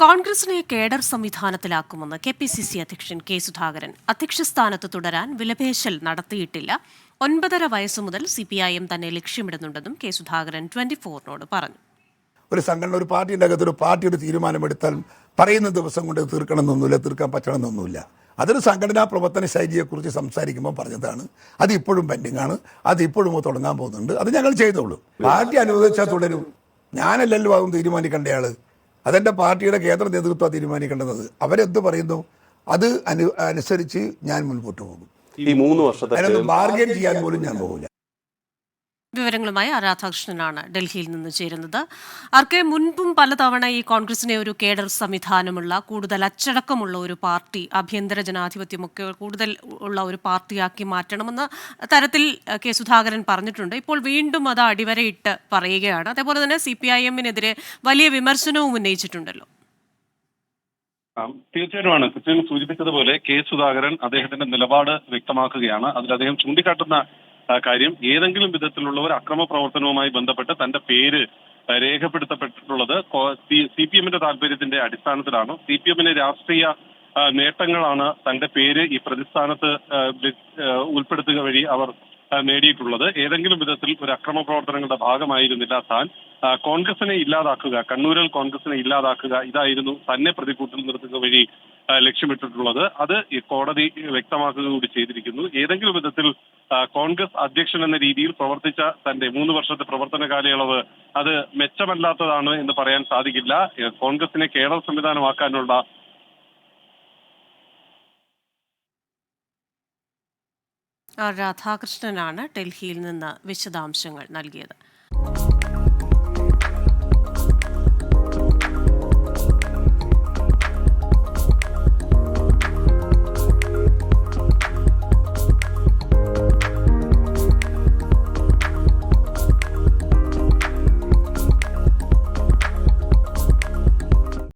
കോൺഗ്രസിനെ കേഡർ സംവിധാനത്തിലാക്കുമെന്ന് K P C C അധ്യക്ഷൻ കെ സുധാകരൻ അധ്യക്ഷ സ്ഥാനത്ത് തുടരാൻ വിലപേശൽ നടത്തിയിട്ടില്ല. ഒൻപതര വയസ്സു മുതൽ സി പി ഐ എം തന്നെ ലക്ഷ്യമിടുന്നുണ്ടെന്നും കെ സുധാകരൻ ട്വന്റി ഫോറിനോട് പറഞ്ഞു. ഒരു സംഘടന ഒരു പാർട്ടിയുടെ അകത്ത് ഒരു പാർട്ടി ഒരു തീരുമാനമെടുത്താൽ പറയുന്ന ദിവസം കൊണ്ട് തീർക്കണമെന്നൊന്നുമില്ല തീർക്കാൻ പറ്റണമെന്നൊന്നുമില്ല. അതൊരു സംഘടനാ പ്രവർത്തന ശൈലിയെക്കുറിച്ച് സംസാരിക്കുമ്പോൾ പറഞ്ഞതാണ്. അത് ഇപ്പോഴും പെൻഡിങ് ആണ്. അത് ഇപ്പോഴും തുടങ്ങാൻ പോകുന്നുണ്ട്. അത് ഞങ്ങൾ ചെയ്തോളൂ. പാർട്ടി അനുവദിച്ചാൽ തുടരും. ഞാനല്ലല്ലോ അതും തീരുമാനിക്കേണ്ടയാൾ അതെന്റെ പാർട്ടിയുടെ കേന്ദ്ര നേതൃത്വം തീരുമാനിക്കേണ്ടത്. അവരെന്ത് പറയുന്നു? അത് അനു അനുസരിച്ച് ഞാൻ മുൻപോട്ട് പോകും. ഈ മൂന്ന് വർഷത്തെ അതിനൊന്നും ബാർഗൻ ചെയ്യാൻ പോലും ഞാൻ പോകില്ല വിവരങ്ങളുമായി ആരാധാകൃഷ്ണനാണ് രാധാകൃഷ്ണനാണ് ഡൽഹിയിൽ നിന്ന് ചേരുന്നത്. ആർക്കെ മുൻപും പലതവണ ഈ കോൺഗ്രസിനെ ഒരു കേഡർ സംവിധാനമുള്ള കൂടുതൽ അച്ചടക്കമുള്ള ഒരു പാർട്ടി ആഭ്യന്തര ജനാധിപത്യമൊക്കെ കൂടുതൽ ഉള്ള ഒരു പാർട്ടിയാക്കി മാറ്റണമെന്ന തരത്തിൽ കെ സുധാകരൻ പറഞ്ഞിട്ടുണ്ട്. ഇപ്പോൾ വീണ്ടും അത് അടിവരയിട്ട് പറയുകയാണ്. അതേപോലെ തന്നെ സി പി ഐ എമ്മിനെതിരെ വലിയ വിമർശനവും ഉന്നയിച്ചിട്ടുണ്ടല്ലോ. തീർച്ചയായിട്ടുമാണ്. കൃത്യം സൂചിപ്പിച്ചതുപോലെ കെ സുധാകരൻ അദ്ദേഹത്തിന്റെ നിലപാട് വ്യക്തമാക്കുകയാണ്. അതിൽ അദ്ദേഹം ചൂണ്ടിക്കാട്ടുന്ന കാര്യം. ഏതെങ്കിലും വിധത്തിലുള്ള ഒരു അക്രമ പ്രവർത്തനവുമായി ബന്ധപ്പെട്ട് തന്റെ പേര് രേഖപ്പെടുത്തപ്പെട്ടിട്ടുള്ളത് സി പി എമ്മിന്റെ താല്പര്യത്തിന്റെ അടിസ്ഥാനത്തിലാണ്. സി പി എമ്മിന്റെ രാഷ്ട്രീയ നേട്ടങ്ങളാണ് തന്റെ പേര് ഈ പ്രതിസ്ഥാനത്ത് ഉൾപ്പെടുത്തുക വഴി അവർ നേടിയിട്ടുള്ളത്. ഏതെങ്കിലും വിധത്തിൽ ഒരു അക്രമ പ്രവർത്തനങ്ങളുടെ ഭാഗമായിരുന്നില്ല താൻ. കോൺഗ്രസിനെ ഇല്ലാതാക്കുക കണ്ണൂരിൽ കോൺഗ്രസിനെ ഇല്ലാതാക്കുക ഇതായിരുന്നു തന്നെ പ്രതിക്കൂട്ടിൽ നിർത്തുക വഴി ലക്ഷ്യമിട്ടിട്ടുള്ളത്. അത് കോടതി വ്യക്തമാക്കുക കൂടി ചെയ്തിരിക്കുന്നു. ഏതെങ്കിലും വിധത്തിൽ കോൺഗ്രസ് അധ്യക്ഷൻ എന്ന രീതിയിൽ പ്രവർത്തിച്ച തന്റെ മൂന്ന് വർഷത്തെ പ്രവർത്തന കാലയളവ് അത് മെച്ചമല്ലാത്തതാണ് എന്ന് പറയാൻ സാധിക്കില്ല. കോൺഗ്രസിനെ കേരള സംവിധാനമാക്കാനുള്ള ആർ രാധാകൃഷ്ണനാണ് ഡൽഹിയിൽ നിന്ന് വിശദാംശങ്ങൾ നൽകിയത്.